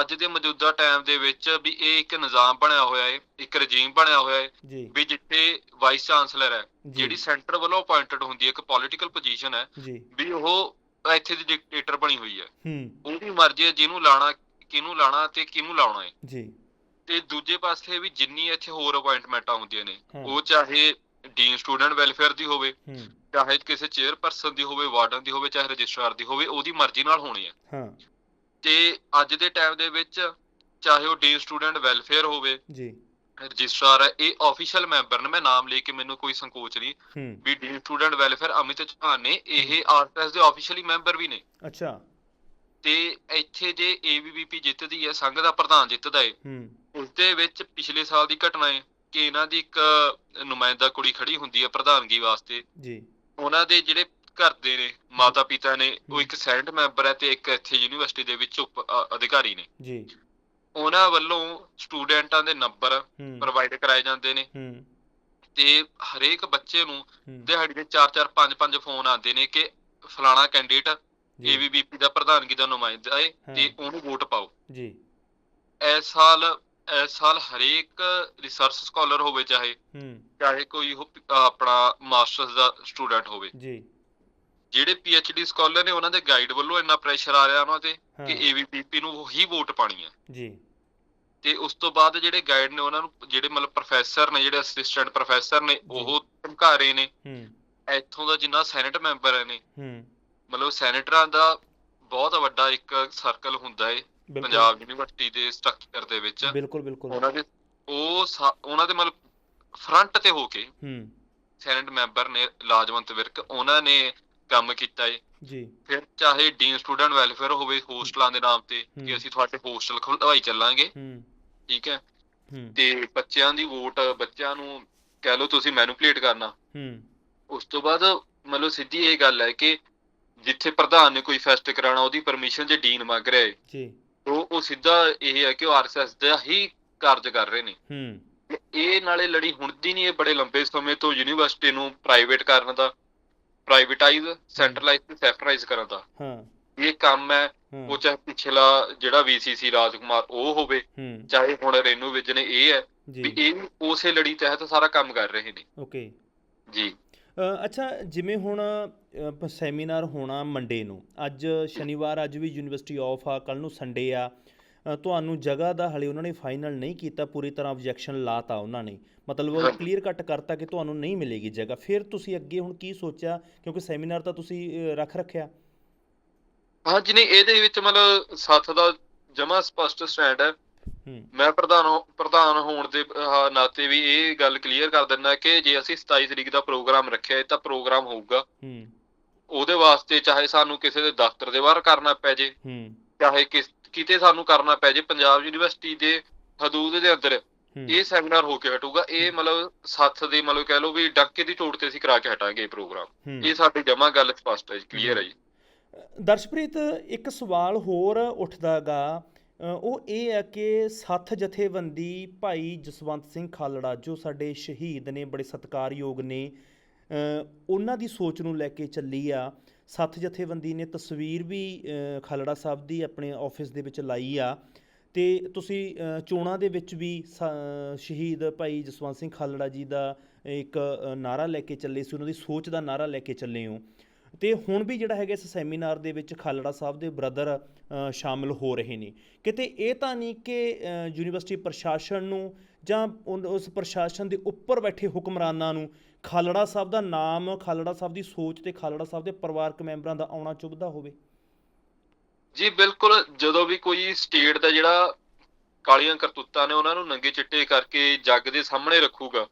ਅੱਜ ਦੇ ਮੌਜੂਦਾ ਟਾਈਮ ਦੇ ਵਿੱਚ ਵੀ ਇਹ ਇੱਕ ਨਿਜ਼ਾਮ ਬਣਿਆ ਹੋਇਆ ਹੈ ਇੱਕ ਰਜੀਮ ਬਣਿਆ ਹੋਇਆ ਹੈ ਵੀ ਜਿੱਥੇ ਵਾਈਸ ਚਾਂਸਲਰ ਹੈ। ਜਿਹੜੀ ਸੈਂਟਰ ਵੱਲੋਂ ਅਪਾਇੰਟਡ ਹੁੰਦੀ ਹੈ ਇੱਕ ਪੋਲਿਟੀਕਲ ਪੋਜੀਸ਼ਨ ਹੈ ਵੀ ਉਹ ਇੱਥੇ ਦੀ ਡਿਕਟੇਟਰ ਬਣੀ ਹੋਈ ਹੈ। ਹੂੰ। ਉਹਦੀ ਮਰਜ਼ੀ ਹੈ ਜਿਹਨੂੰ ਲਾਣਾ ਕਿਹਨੂੰ ਲਾਣਾ ਤੇ ਕਿਹਨੂੰ ਲਾਉਣਾ ਹੈ। ਜੀ। ਤੇ ਦੂਜੇ ਪਾਸੇ ਵੀ ਜਿੰਨੀ ਇੱਥੇ ਹੋਰ ਅਪਾਇੰਟਮੈਂਟਾਂ ਹੁੰਦੀਆਂ ਨੇ। ਉਹ ਚਾਹੇ ਡੀਨ ਸਟੂਡੈਂਟ ਵੈਲਫੇਅਰ ਦੀ ਹੋਵੇ ਹੂੰ। ਚਾਹੇ ਕਿਸੇ ਚੇਅਰਪਰਸਨ ਦੀ ਹੋਵੇ ਵਾਰਡਨ ਦੀ ਹੋਵੇ ਚਾਹੇ ਰਜਿਸਟਰਾਰ ਦੀ ਹੋਵੇ ਉਹਦੀ ਮਰਜ਼ੀ ਨਾਲ ਹੋਣੀ ਹੈ ਹਾਂ। ਤੇ ਅੱਜ ਦੇ ਟਾਈਮ ਦੇ ਵਿੱਚ ਚਾਹੇ ਉਹ ਡੀਨ ਸਟੂਡੈਂਟ ਵੈਲਫੇਅਰ ਹੋਵੇ ਜੀ। ਰਜਿਸਟਰਾਰ ਹੈ ਇਹ ਆਫੀਸ਼ੀਅਲ ਮੈਂਬਰ ਨੇ ਮੈਂ ਨਾਮ ਲੈ ਕੇ ਮੈਨੂੰ ਕੋਈ ਸੰਕੋਚ ਨਹੀਂ। ਵੀ dean student welfare Amit Chauhan ਨੇ ਇਹ ਆਰਐਸ ਦੇ ਆਫੀਸ਼ੀਅਲੀ ਮੈਂਬਰ ਵੀ ਨੇ। ਅੱਛਾ। ਤੇ ਇੱਥੇ ਜੇ ਏਬੀਵੀਪੀ ਜਿੱਤਦੀ ਹੈ ਸੰਘ ਦਾ ਪ੍ਰਧਾਨ ਜਿੱਤਦਾ ਹੈ ਹੂੰ। ਉਸ ਦੇ ਵਿੱਚ ਪਿਛਲੇ ਸਾਲ ਦੀ ਘਟਨਾ ਹੈ ਕਿ ਇਹਨਾਂ ਦੀ ਇੱਕ ਨੁਮਾਇੰਦਾ ਕੁੜੀ ਖੜੀ ਹੁੰਦੀ ਹੈ ਪ੍ਰਧਾਨਗੀ ਵਾਸਤੇ। ਜੀ। ਉਹਨਾਂ ਦੇ ਜਿਹੜੇ ਘਰ ਦੇ ਨੇ ਮਾਤਾ ਪਿਤਾ ਨੇ ਉਹ ਇੱਕ ਸੈਨੇਟ ਮੈਂਬਰ ਹੈ ਤੇ ਇੱਕ ਇੱਥੇ ਯੂਨੀਵਰਸਿਟੀ ਦੇ ਵਿੱਚ ਅਧਿਕਾਰੀ ਨੇ। ਜੀ। ਉਹਨਾਂ ਵੱਲੋਂ ਸਟੂਡੈਂਟਾਂ ਦੇ ਨੰਬਰ ਪ੍ਰੋਵਾਈਡ ਕਰਾਏ ਜਾਂਦੇ ਨੇ। ਤੇ ਹਰੇਕ ਬੱਚੇ ਨੂੰ ਦਿਹਾੜੀ ਦੇ 4-4 5-5 ਫੋਨ ਆਉਂਦੇ ਨੇ ਕਿ ਫਲਾਣਾ ਕੈਂਡੀਡੇਟ ਜੀ। ਏਬੀਵੀਪੀ ਦਾ ਪ੍ਰਧਾਨਗੀ ਦਾ ਨੁਮਾਇੰਦਾ ਹੈ। ਤੇ। ਉਹਨੂੰ ਵੋਟ ਪਾਓ। ਜੀ। ਇਸ ਸਾਲ ਇਸ ਸਾਲ ਹਰੇਕ ਰਿਸਰਚ ਸਕਾਲਰ ਹੋਵੇ ਚਾਹੇ ਚਾਹੇ ਕੋਈ ਆਪਣਾ ਮਾਸਟਰਸ ਦਾ ਸਟੂਡੈਂਟ ਹੋਵੇ। ਜੀ। ਜਿਹੜੇ ਡੀ ਸਕਾਲਰ ਨੇ ਉਹਨਾਂ ਦੇ ਗਾਈਡ ਵੱਲੋਂ ਇੰਨਾ ਪ੍ਰੈਸ਼ਰ ਆ ਰਿਹਾ ਉਹਨਾਂ ਤੇ ਕਿ ਏਬੀਪੀਪੀ ਨੂੰ ਹੀ ਵੋਟ ਪਾਣੀ ਹੈ। ਜੀ। ਤੇ ਉਸ ਤੋਂ ਬਾਅਦ ਜਿਹੜੇ ਗਾਈਡ ਨੇ ਉਹਨਾਂ ਨੂੰ ਜਿਹੜੇ ਮਤਲਬ ਪ੍ਰੋਫੈਸਰ ਨੇ ਜਿਹੜੇ ਅਸਿਸਟੈਂਟ ਪ੍ਰੋਫੈਸਰ ਨੇ ਉਹ ਧਮਕਾ ਰਹੇ ਨੇ। ਹੂੰ। ਇੱਥੋਂ ਦਾ ਜਿੰਨਾ ਸੈਨੇਟ ਮੈਂਬਰ ਨੇ ਹੂੰ। ਮਤਲਬ ਸੈਨੇਟਰਾਂ ਦਾ ਬਹੁਤ ਵੱਡਾ ਇੱਕ ਸਰਕਲ ਹੁੰਦਾ ਏ ਪੰਜਾਬ ਯੂਨੀਵਰਸਿਟੀ ਦੇ ਸਟਰਕਚਰ ਦੇ ਵਿੱਚ। ਬਿਲਕੁਲ ਬਿਲਕੁਲ। ਉਹਨਾਂ ਦੇ ਉਹ ਉਹਨਾਂ ਦੇ ਮਤਲਬ ਫਰੰਟ ਤੇ ਹੋ ਕੇ ਹੂੰ। ਸੈਨੇਟ ਮੈਂਬਰ ਨੇ ਲਾਜਵੰਤ ਵਿਰਕ ਉਹਨਾਂ ਨੇ ਕੰਮ ਕੀਤਾ ਏ। ਜੀ। ਫਿਰ ਚਾਹੇ ਡੀਨ ਸਟੂਡੈਂਟ ਵੈਲਫੇਅਰ ਹੋਵੇ ਹੋਸਟਲਾਂ ਦੇ ਨਾਮ ਤੇ। ਕਿ ਅਸੀਂ ਤੁਹਾਡੇ ਹੋਸਟਲ ਖੁਲਵਾਈ ਚੱਲਾਂਗੇ। ਹੂੰ। ਠੀਕ ਹੈ। ਹੂੰ। ਤੇ ਬੱਚਿਆਂ ਦੀ ਵੋਟ ਬੱਚਿਆਂ ਨੂੰ ਕਹਿ ਲਓ ਤੁਸੀਂ ਮੈਨੂਪਲੇਟ ਕਰਨਾ। ਹੂੰ। ਉਸ ਤੋਂ ਬਾਅਦ ਮਤਲਬ ਸਿੱਧੀ ਇਹ ਗੱਲ ਹੈ ਕਿ ਜਿੱਥੇ ਪ੍ਰਧਾਨ ਨੇ ਕੋਈ ਫੈਸਟ ਕਰਾਉਣਾ ਉਹਦੀ ਪਰਮਿਸ਼ਨ ਜੇ ਡੀਨ ਮੰਗ ਰਿਹਾ ਹੈ ਜੀ। ਉਹ ਉਹ ਸਿੱਧਾ ਇਹ ਹੈ ਕਿ ਉਹ ਆਰਐਸਐਸ ਦਾ ਹੀ ਕਾਰਜ ਕਰ ਰਹੇ ਨੇ। ਹੂੰ। ਇਹ ਨਾਲੇ ਲੜੀ ਹੁੰਦੀ ਨਹੀਂ ਇਹ ਬੜੇ ਲੰਬੇ ਸਮੇਂ ਤੋਂ ਯੂਨੀਵਰਸਿਟੀ ਨੂੰ ਪ੍ਰਾਈਵੇਟ ਕਰਨ ਦਾ। ਪ੍ਰਾਈਵੇਟਾਈਜ਼ ਸੈਂਟਰਲਾਈਜ਼ ਤੇ ਸੈਕਟਰਾਈਜ਼ ਕਰਨ ਦਾ। ਹਾਂ। ਇਹ ਕੰਮ ਹੈ ਉਹ ਚਾਹੇ ਪਿਛਲਾ ਜਿਹੜਾ ਵੀਸੀਸੀ ਰਾਜਕੁਮਾਰ ਉਹ ਹੋਵੇ ਚਾਹੇ ਹੁਣ ਰੇਨੂ ਵਿਜਨ ਇਹ ਹੈ ਵੀ ਇਹ ਉਸੇ ਲੜੀ ਤਹਿਤ ਸਾਰਾ ਕੰਮ ਕਰ ਰਹੇ ਨੇ। ਓਕੇ। ਜੀ। ਅੱਛਾ ਜਿਵੇਂ ਹੁਣ ਸੈਮੀਨਾਰ ਹੋਣਾ ਮੰਡੇ ਨੂੰ ਅੱਜ ਸ਼ਨੀਵਾਰ ਅੱਜ ਵੀ ਯੂਨੀਵਰਸਿਟੀ ਆਫ ਆ ਕੱਲ ਨੂੰ ਸੰਡੇ ਆ। ਤੁਹਾਨੂੰ ਜਗ੍ਹਾ ਦਾ ਹਲੇ ਉਹਨਾਂ ਨੇ ਫਾਈਨਲ ਨਹੀਂ ਕੀਤਾ ਪੂਰੀ ਤਰ੍ਹਾਂ ਆਬਜੈਕਸ਼ਨ ਲਾਤਾ ਉਹਨਾਂ ਨੇ। ਮਤਲਬ ਉਹ। ਕਲੀਅਰ ਕੱਟ ਕਰਤਾ ਕਿ ਤੁਹਾਨੂੰ ਨਹੀਂ ਮਿਲੇਗੀ ਜਗ੍ਹਾ। ਫਿਰ ਤੁਸੀਂ ਅੱਗੇ ਹੁਣ ਕੀ ਸੋਚਿਆ? ਕਿਉਂਕਿ ਸੈਮੀਨਾਰ ਤਾਂ ਤੁਸੀਂ ਰੱਖ ਰੱਖਿਆ। ਹਾਂ ਜੀ ਨਹੀਂ ਇਹਦੇ ਵਿੱਚ ਮਤਲਬ ਸੱਥ ਦਾ ਜਮਾ ਸਪਸ਼ਟ ਸਟੈਂਡ ਹੈ। ਮੈਂ ਪ੍ਰਧਾਨ ਪ੍ਰਧਾਨ ਹੋਣ ਦੇ ਨਾਤੇ ਵੀ ਇਹ ਗੱਲ ਕਲੀਅਰ ਕਰ ਦਿੰਦਾ ਕਿ ਜੇ ਅਸੀਂ 27 ਤਰੀਕ ਦਾ ਪ੍ਰੋਗਰਾਮ ਰੱਖਿਆ ਤਾਂ ਪ੍ਰੋਗਰਾਮ ਹੋਊਗਾ। ਹੂੰ। ਉਹਦੇ ਵਾਸਤੇ ਚਾਹੇ ਸਾਨੂੰ ਕਿਸੇ ਦੇ ਦਫ਼ਤਰ ਦੇ ਬਾਹਰ ਕਰਨਾ ਪੈ ਜੇ ਹੂੰ। ਚਾਹੇ ਕਿਸ ਕਿਤੇ ਸਾਨੂੰ ਕਰਨਾ ਪੈ ਜੇ ਪੰਜਾਬ ਯੂਨੀਵਰਸਿਟੀ ਦੇ ਹਦੂਦ ਦੇ ਅੰਦਰ ਇਹ ਸੈਮੀਨਾਰ ਹੋ ਕੇ ਹਟੂਗਾ। ਇਹ ਮਤਲਬ ਸੱਥ ਦੇ ਮਤਲਬ ਕਹਿ ਲਓ ਵੀ ਡੱਕੇ ਦੀ ਚੋਟ ਤੇ ਅਸੀਂ ਕਰਾ ਕੇ ਹਟਾਂਗੇ ਇਹ ਪ੍ਰੋਗਰਾਮ। ਇਹ ਸਾਡੀ ਜਮਾ ਗੱਲ ਸਪਸ਼ਟ ਹੈ ਕਲੀਅਰ ਹੈ ਜੀ। ਦਰਸ਼ਪ੍ਰੀਤ ਇੱਕ ਸਵਾਲ ਹੋਰ ਉੱਠਦਾਗਾ। ਉਹ ਇਹ ਹੈ ਕਿ ਸੱਥ ਜਥੇਬੰਦੀ ਭਾਈ ਜਸਵੰਤ ਸਿੰਘ ਖਾਲੜਾ ਜੋ ਸਾਡੇ ਸ਼ਹੀਦ ਨੇ ਬੜੇ ਸਤਿਕਾਰਯੋਗ ਨੇ ਉਹਨਾਂ ਦੀ ਸੋਚ ਨੂੰ ਲੈ ਕੇ ਚੱਲੀ ਆ। ਸੱਥ ਜਥੇਬੰਦੀ ਨੇ ਤਸਵੀਰ ਵੀ ਖਾਲੜਾ ਸਾਹਿਬ ਦੀ ਆਪਣੇ ਆਫਿਸ ਦੇ ਵਿੱਚ ਲਾਈ ਆ। ਤੇ ਤੁਸੀਂ ਚੋਣਾਂ ਦੇ ਵਿੱਚ ਵੀ ਸ- ਸ਼ਹੀਦ ਭਾਈ ਜਸਵੰਤ ਸਿੰਘ ਖਾਲੜਾ ਜੀ ਦਾ ਇੱਕ ਅ, ਨਾਰਾ ਲੈ ਕੇ ਚੱਲੇ ਸੀ ਉਹਨਾਂ ਦੀ ਸੋਚ ਦਾ ਨਾਰਾ ਲੈ ਕੇ ਚੱਲੇ ਹੋ। ਤੇ ਹੁਣ ਵੀ ਜਿਹੜਾ ਹੈਗਾ ਇਸ ਸੈਮੀਨਾਰ ਦੇ ਵਿੱਚ ਖਾਲੜਾ ਸਾਹਿਬ ਦੇ ਬ੍ਰਦਰ ਸ਼ਾਮਿਲ ਹੋ ਰਹੇ ਨੇ। ਕਿਤੇ ਇਹ ਤਾਂ ਨਹੀਂ ਕਿ ਯੂਨੀਵਰਸਿਟੀ ਪ੍ਰਸ਼ਾਸਨ ਨੂੰ ਜਾਂ ਉਸ ਪ੍ਰਸ਼ਾਸਨ ਦੇ ਉੱਪਰ ਬੈਠੇ ਹੁਕਮਰਾਨਾਂ ਨੂੰ ਖਾਲੜਾ ਸਾਹਿਬ ਦਾ ਨਾਮ ਖਾਲੜਾ ਸਾਹਿਬ ਦੀ ਸੋਚ ਤੇ ਖਾਲੜਾ ਸਾਹਿਬ ਦੇ ਪਰਿਵਾਰਕ ਮੈਂਬਰਾਂ ਦਾ ਆਉਣਾ ਚੁੱਭਦਾ ਹੋਵੇ? ਜੀ ਬਿਲਕੁਲ ਜਦੋਂ ਵੀ ਕੋਈ ਸਟੇਟ ਦਾ ਜਿਹੜਾ ਕਾਲੀਆਂ ਕਰਤੂਤਾਂ ਨੇ ਉਹਨਾਂ ਨੂੰ ਨੰਗੇ ਚਿੱਟੇ ਕਰਕੇ ਜੱਗ ਦੇ ਸਾਹਮਣੇ ਰੱਖੂਗਾ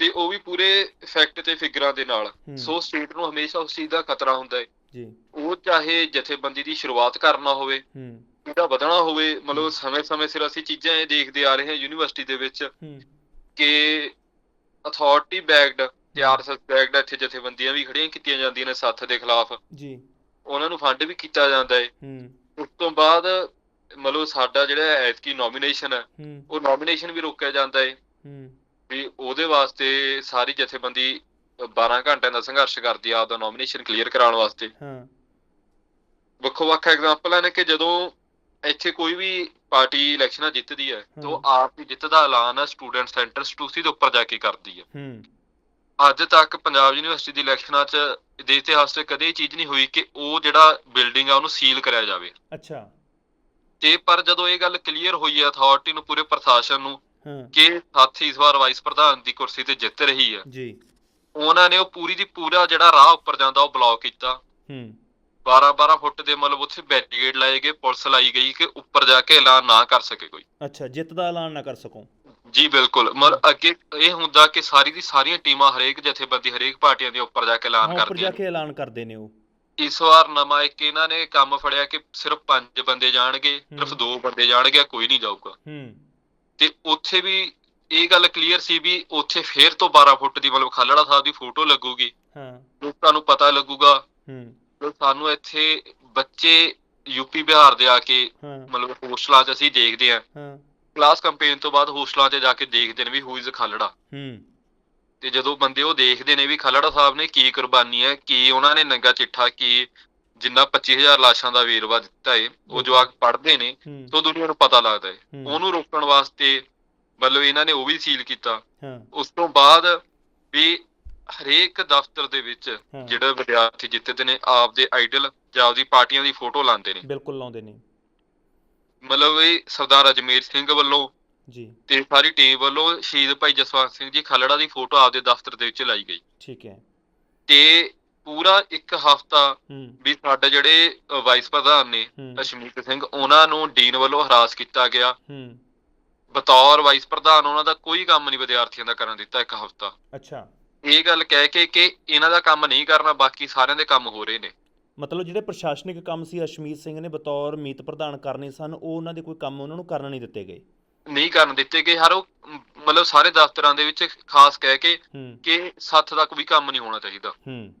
ਤੇ ਉਹ ਵੀ ਪੂਰੇ ਫੈਕਟ ਤੇ ਫਿਗਰਾਂ ਦੇ ਨਾਲ। ਸੋ ਸਟੇਟ ਨੂੰ ਹਮੇਸ਼ਾ ਉਸ ਚੀਜ਼ ਦਾ ਖਤਰਾ ਹੁੰਦਾ ਹੈ ਜੀ। ਉਹ ਚਾਹੇ ਜਥੇਬੰਦੀ ਦੀ ਸ਼ੁਰੂਆਤ ਕਰਨਾ ਹੋਵੇ ਹੂੰ। ਇਹਦਾ ਵਧਣਾ ਹੋਵੇ ਮਤਲਬ ਸਮੇਂ-ਸਮੇਂ ਸਿਰ ਅਸੀਂ ਚੀਜ਼ਾਂ ਇਹ ਦੇਖਦੇ ਆ ਰਹੇ ਹਾਂ ਯੂਨੀਵਰਸਿਟੀ ਦੇ ਵਿੱਚ ਹੂੰ। ਕਿ ਅਥਾਰਟੀ ਬੈਕਡ ਤੇ ਆਰਐਸਐਸ ਬੈਕਡ ਇੱਥੇ ਜਥੇਬੰਦੀਆਂ ਵੀ ਖੜੀਆਂ ਕੀਤੀਆਂ ਜਾਂਦੀਆਂ ਨੇ ਸੱਥ ਦੇ ਖਿਲਾਫ। ਜੀ। ਉਹਨਾਂ ਨੂੰ ਫੰਡ ਵੀ ਕੀਤਾ ਜਾਂਦਾ ਹੈ ਹੂੰ। ਉਸ ਤੋਂ ਬਾਅਦ ਮਤਲਬ ਸਾਡਾ ਜਿਹੜਾ ਐਤਕੀ ਨੋਮੀਨੇਸ਼ਨ ਹੂੰ ਉਹ ਨੋਮੀਨੇਸ਼ਨ ਵੀ ਰੋਕਿਆ ਜਾਂਦਾ ਹੈ ਹੂੰ। ਵੀ ਉਹਦੇ ਵਾਸਤੇ ਸਾਰੀ ਜਥੇਬੰਦੀ 12 ਘੰਟਿਆਂ ਦਾ ਸੰਘਰਸ਼ ਕਰਦੀ ਆ ਆਪਦਾ ਨੋਮੀਨੇਸ਼ਨ ਕਲੀਅਰ ਕਰਾਉਣ ਵਾਸਤੇ। ਹਾਂ। ਵੱਖੋ ਵੱਖ ਐਗਜ਼ਾਮਪਲ ਨੇ ਕਿ ਜਦੋਂ ਇੱਥੇ ਕੋਈ ਵੀ ਪਾਰਟੀ ਇਲੈਕਸ਼ਨਾਂ ਜਿੱਤਦੀ ਹੈ ਤਾਂ। ਆਪ ਹੀ ਜਿੱਤ ਦਾ ਐਲਾਨ ਸਟੂਡੈਂਟ ਸੈਂਟਰ ਸਟੂਸੀ ਦੇ ਉੱਪਰ ਜਾ ਕੇ ਕਰਦੀ ਹੈ ਹੂੰ। ਅੱਜ ਤੱਕ ਪੰਜਾਬ ਯੂਨੀਵਰਸਿਟੀ ਦੀ ਇਲੈਕਸ਼ਨਾਂ 'ਚ ਦੇ ਇਤਿਹਾਸ 'ਚ ਕਦੇ ਇਹ ਚੀਜ਼ ਨਹੀਂ ਹੋਈ ਕਿ ਉਹ ਜਿਹੜਾ ਬਿਲਡਿੰਗ ਆ ਉਹਨੂੰ ਸੀਲ ਕਰਿਆ ਜਾਵੇ। ਅੱਛਾ। ਤੇ ਪਰ ਜਦੋਂ ਇਹ ਗੱਲ ਕਲੀਅਰ ਹੋਈ ਹੈ ਅਥਾਰਟੀ ਨੂੰ ਪੂਰੇ ਪ੍ਰਸ਼ਾਸਨ ਨੂੰ ਕਿ ਸਾਥੀ ਇਸ ਵਾਰ ਵਾਈਸ ਪ੍ਰਧਾਨ ਦੀ ਕੁਰਸੀ ਤੇ ਜਿੱਤ ਰਹੀ ਹੈ। ਜੀ। ਉਹਨਾਂ ਨੇ ਉਹ ਪੂਰੀ ਦੀ ਪੂਰਾ ਜਿਹੜਾ ਰਾਹ ਉੱਪਰ ਜਾਂਦਾ ਉਹ ਬਲੌਕ ਕੀਤਾ। ਹੂੰ। 12-12 ਫੁੱਟ ਦੇ ਮਤਲਬ ਉੱਥੇ ਬੈਰੀਕੇਡ ਲਾਏ ਗਏ ਪੁਲਿਸ ਲਾਈ ਗਈ ਕਿ ਉੱਪਰ ਜਾ ਕੇ ਐਲਾਨ ਨਾ ਕਰ ਸਕੇ ਕੋਈ। ਅੱਛਾ ਜਿੱਤ ਦਾ ਐਲਾਨ ਨਾ ਕਰ ਸਕੋ। ਜੀ ਬਿਲਕੁਲ। ਮਤਲਬ ਅੱਗੇ ਇਹ ਹੁੰਦਾ ਕਿ ਸਾਰੀ ਦੀ ਸਾਰੀਆਂ ਟੀਮਾਂ ਹਰੇਕ ਜਥੇਬੰਦੀ ਹਰੇਕ ਪਾਰਟੀਆਂ ਦੇ ਉੱਪਰ ਜਾ ਕੇ ਐਲਾਨ ਹਾਂ ਉੱਪਰ ਕਰਦੀਆਂ ਜਾ ਕੇ ਐਲਾਨ ਕਰਦੇ ਨੇ ਉਹ। ਇਸ ਵਾਰ ਨਵਾਂ ਇੱਕ ਇਹਨਾਂ ਨੇ ਕੰਮ ਫੜਿਆ ਕਿ ਸਿਰਫ ਪੰਜ ਬੰਦੇ ਜਾਣਗੇ ਸਿਰਫ ਹੂੰ। ਦੋ ਬੰਦੇ ਜਾਣਗੇ ਕੋਈ ਨਹੀਂ ਜਾਊਗਾ। ਹੂੰ। ਤੇ ਉੱਥੇ ਵੀ ਇਹ ਗੱਲ ਕਲੀਅਰ ਸੀ ਵੀ ਉੱਥੇ ਫੇਰ ਤੋਂ 12 ਫੁੱਟ ਦੀ ਮਤਲਬ ਖਾਲੜਾ ਸਾਹਿਬ ਦੀ ਫੋਟੋ ਲੱਗੂਗੀ। ਹਾਂ। ਲੋਕਾਂ ਨੂੰ ਪਤਾ ਲੱਗੂਗਾ। ਹੂੰ। ਸਾਨੂੰ ਇੱਥੇ ਬੱਚੇ ਯੂਪੀ ਬਿਹਾਰ ਦੇ ਆ ਕੇ ਮਤਲਬ ਹੋਸਟਲਾਂ 'ਚ ਅਸੀਂ ਦੇਖਦੇ ਹਾਂ। ਹਾਂ। ਕਲਾਸ ਕੰਪੇਨ ਤੋਂ ਬਾਅਦ ਹੋਸਟਲਾਂ 'ਚ ਜਾ ਕੇ ਦੇਖਦੇ ਨੇ ਵੀ ਹੂ ਇਜ਼ ਖਾਲੜਾ। ਹੂੰ। ਤੇ ਜਦੋਂ ਬੰਦੇ ਉਹ ਦੇਖਦੇ ਨੇ ਵੀ ਖਾਲੜਾ ਸਾਹਿਬ ਨੇ ਕੀ ਕੁਰਬਾਨੀ ਹੈ ਕੀ ਉਹਨਾਂ ਨੇ ਨੰਗਾ ਚਿੱਠਾ ਕੀ ਜਿੰਨਾ 25000 ਲਾਸ਼ਾਂ ਦਾ ਵੇਰਵਾ ਦਿੱਤਾ ਏ ਉਹ ਜਵਾਕ ਪੜ੍ਹਦੇ ਨੇ ਤਾਂ ਦੁਨੀਆ ਨੂੰ ਪਤਾ ਲੱਗਦਾ ਏ। ਉਹਨੂੰ ਰੋਕਣ ਵਾਸਤੇ ਮਤਲਬ ਇਹਨਾਂ ਨੇ ਉਹ ਵੀ ਸੀਲ ਕੀਤਾ। ਉਸ ਤੋਂ ਬਾਅਦ ਵੀ ਹਰੇਕ ਦਫ਼ਤਰ ਦੇ ਵਿੱਚ ਜਿਹੜੇ ਵਿਦਿਆਰਥੀ ਜਿੱਤਦੇ ਨੇ ਆਪਦੇ ਆਈਡਲ ਜਾਂ ਆਪਦੀ ਪਾਰਟੀਆਂ ਦੀ ਫੋਟੋ ਲਾਉਂਦੇ ਨੇ। ਬਿਲਕੁਲ ਲਾਉਂਦੇ ਨੇ। ਮਤਲਬ ਇਹ ਸਰਦਾਰ ਅਜਮੇਰ ਸਿੰਘ ਵੱਲੋਂ ਜੀ। ਤੇ ਸਾਰੀ ਟੀਮ ਵੱਲੋਂ ਸ਼ਹੀਦ ਭਾਈ ਜਸਵੰਤ ਸਿੰਘ ਜੀ ਖਾਲੜਾ ਦੀ ਫੋਟੋ ਆਪਦੇ ਦਫ਼ਤਰ ਦੇ ਵਿੱਚ ਲਾਈ ਗਈ। ਠੀਕ ਹੈ। ਤੇ ਪੂਰਾ ਇੱਕ ਹਫਤਾ ਵੀ ਸਾਡੇ ਜਿਹੜੇ ਵਾਈਸ ਪ੍ਰਧਾਨ ਨੇ ਅਸ਼ਮੀਤ ਸਿੰਘ ਉਹਨਾਂ ਨੂੰ ਡੀਨ ਵੱਲੋਂ ਹਰਾਸ ਕੀਤਾ ਗਿਆ। ਹੂੰ। ਬਤੌਰ ਵਾਈਸ ਪ੍ਰਧਾਨ ਉਹਨਾਂ ਦਾ ਕੋਈ ਕੰਮ ਨਹੀਂ ਵਿਦਿਆਰਥੀਆਂ ਦਾ ਕਰਨ ਦਿੱਤਾ ਇੱਕ ਹਫਤਾ। ਅੱਛਾ। ਇਹ ਗੱਲ ਕਹਿ ਕੇ ਕਿ ਇਹਨਾਂ ਦਾ ਕੰਮ ਨਹੀਂ ਕਰਨਾ ਬਾਕੀ ਸਾਰਿਆਂ ਦੇ ਕੰਮ ਹੋ ਰਹੇ ਨੇ। ਮਤਲਬ ਜਿਹੜੇ ਪ੍ਰਸ਼ਾਸਨਿਕ ਕੰਮ ਸੀ ਅਸ਼ਮੀਤ ਸਿੰਘ ਨੇ ਬਤੌਰ ਮੀਤ ਪ੍ਰਧਾਨ ਕਰਨੇ ਸਨ ਉਹ ਉਹਨਾਂ ਦੇ ਕੋਈ ਕੰਮ ਉਹਨਾਂ ਨੂੰ ਕਰਨ ਨਹੀਂ ਦਿੱਤੇ ਗਏ? ਨਹੀਂ ਕਰਨ ਦਿੱਤੇ ਗਏ ਹਰ ਉਹ ਮਤਲਬ ਸਾਰੇ ਦਫ਼ਤਰਾਂ ਦੇ ਵਿੱਚ ਖਾਸ ਕਹਿ ਕੇ ਕਿ ਸੱਤ ਤੱਕ ਵੀ ਕੰਮ ਨਹੀਂ ਹੋਣਾ ਚਾਹੀਦਾ। ਹੂੰ।